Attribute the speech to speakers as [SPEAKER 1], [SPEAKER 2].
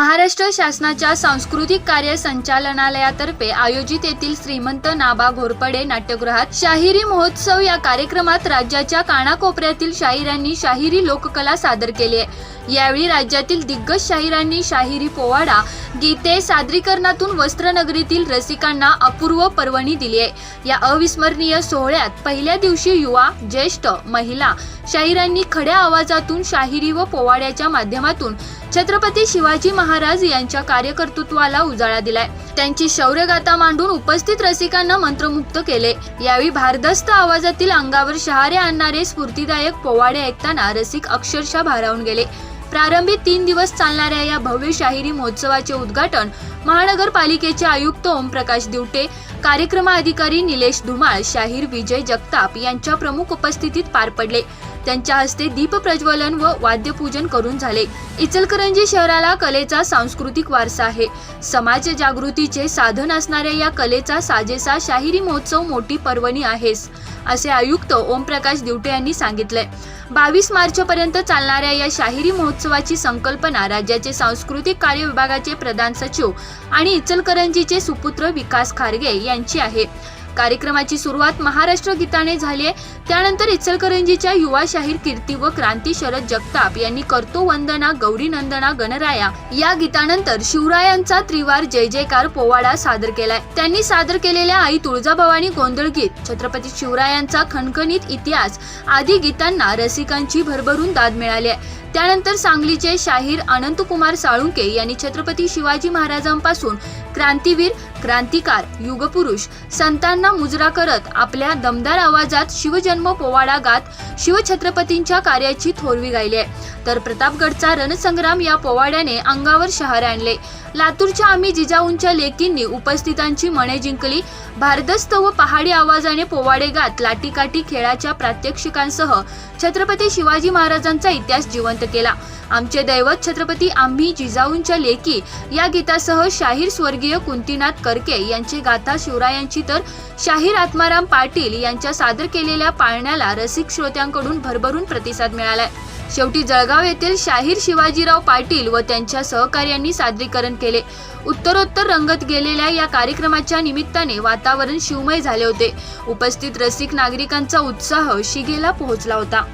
[SPEAKER 1] महाराष्ट्र शासनाच्या सांस्कृतिक कार्य संचालनालयातर्फे आयोजित येथील श्रीमंत नाबा घोरपडे नाट्यगृहात शाहिरी महोत्सव या कार्यक्रमात राज्याच्या कानाकोपऱ्यातील शाहिरांनी शाहिरी लोककला सादर केली आहे. यावेळी राज्यातील दिग्गज शाहिरांनी शाहिरी पोवाडा गीते सादरीकरणातून वस्त्रनगरीतील रसिकांना अपूर्व पर्वणी दिली आहे. या अविस्मरणीय सोहळ्यात पहिल्या दिवशी युवा ज्येष्ठ महिला शाहिरांनी खड्या आवाजातून शाहिरी व पोवाड्याच्या माध्यमातून छत्रपती शिवाजी महाराज महाराज यांच्या कार्यकर्तृत्वाला उजाळा दिलाय. त्यांची शौर्यगाथा मांडून उपस्थित रसिकांना मंत्रमुग्ध केले. यावेळी भारदस्त आवाजातील अंगावर शहारे आणणारे स्फूर्तीदायक पोवाडे ऐकताना रसिक अक्षरशः भारावून गेले. प्रारंभी तीन दिवस चालणाऱ्या या भव्य शाहिरी महोत्सवाचे उद्घाटन महानगरपालिकेचे आयुक्त ओमप्रकाश दिवटे कार्यक्रमाधिकारी निलेश धुमाळ शाहीर विजय जगताप यांच्या प्रमुख उपस्थितीत पार पडले. त्यांच्या हस्ते दीप प्रज्वलन व वाद्यपूजन करून झाले. इचलकरंजी शहराला कलेचा सांस्कृतिक वारसा आहे. समाज जागृतीचे साधन असणाऱ्या या कलेचा साजेसा शाहिरी महोत्सव मोठी पर्वणी आहेस असे आयुक्त ओमप्रकाश दिवटे यांनी सांगितले. बावीस मार्च पर्यंत चालणाऱ्या या शाहिरी महोत्सवाची संकल्पना राज्याचे सांस्कृतिक कार्य विभागाचे प्रधान सचिव आणि इचलकरंजीचे सुपुत्र विकास खारगे यांची आहे. कार्यक्रमाची सुरुवात महाराष्ट्र गीताने झाली आहे. त्यानंतर इचलकरंजीच्या युवा शाहीर कीर्ती व क्रांती शरद जगताप यांनी करतो वंदना गौरी नंदना गणराया. या गीतानंतर शिवरायांचा त्रिवार जय जयकार पोवाडा सादर केलाय. त्यांनी सादर केलेल्या आई तुळजाभवानी गोंधळ गीत छत्रपती शिवरायांचा खणखणीत इतिहास आदी गीतांना रसिकांची भरभरून दाद मिळाली आहे. त्यानंतर सांगलीचे शाहीर अनंतकुमार साळुंके यांनी छत्रपती शिवाजी महाराजांपासून क्रांतीवीर क्रांतिकार युगपुरुष संतांना मुजरा करत आपल्या दमदार आवाजात शिवजन्म पोवाडा गात शिवछत्रपतींच्या कार्याची थोरवी गायली आहे. तर प्रतापगडचा रणसंग्राम या पोवाड्याने अंगावर शहारे आणले. लातूरच्या आम्ही जिजाऊंच्या लेकींनी उपस्थितांची मने जिंकली. भारदस्त व पहाडी आवाजाने पोवाडे गात लाटीकाठी खेळाच्या प्रात्यक्षिकांसह छत्रपती शिवाजी महाराजांचा इतिहास जिवंत केला. आमचे दैवत छत्रपती आम्ही जिजाऊंच्या लेकी या गीतासह शाहीर स्वर्गीय कुंतीनाथ करके यांची गाथा शिवरायांची तर शाहीर आत्माराम पाटील यांच्या सादर केलेल्या पाळण्याला रसिक श्रोत्यांकडून भरभरून प्रतिसाद मिळालाय. शेवटी जळगाव येथील शाहीर शिवाजीराव पाटील व त्यांच्या सहकार्यांनी सादरीकरण केले. उत्तरोत्तर रंगत गेलेल्या या कार्यक्रमाच्या निमित्ताने वातावरण शिवमय झाले होते. उपस्थित रसिक नागरिकांचा उत्साह शिगेला पोहोचला होता.